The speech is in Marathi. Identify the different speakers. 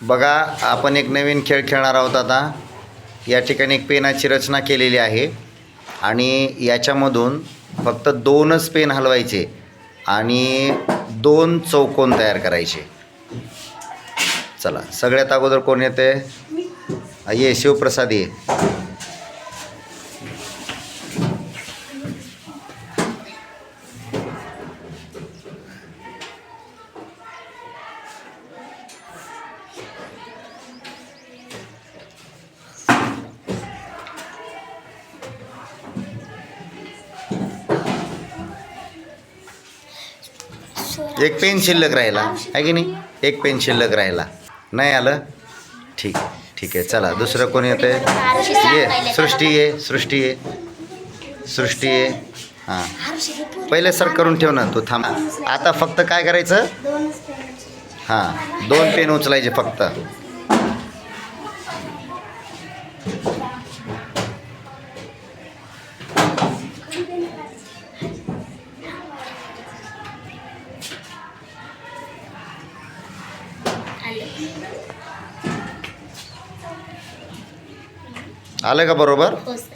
Speaker 1: बघा आपण एक नवीन खेळ खेळणार आहोत आता. या ठिकाणी एक पेनाची रचना केलेली आहे. आणि याच्यामधून फक्त दोनच पेन हलवायचे आणि दोन चौकोन तयार करायचे. चला सगळ्यात अगोदर कोण येते ये शिवप्रसाद ये. एक पेन शिल्लक राहिला. आहे की नाही? एक पेन शिल्लक राहिला. नाही आलं? ठीक आहे ठीक आहे. चला दुसरं कोण येतं ये सृष्टी ये सृष्टी ये. सृष्टी ये. हां. पहिले सर करून ठेव ना तू थांब. आता फक्त काय करायचं? हां दोन पेन उचलायचे फक्त. आलं का बरोबर?
Speaker 2: हो सर.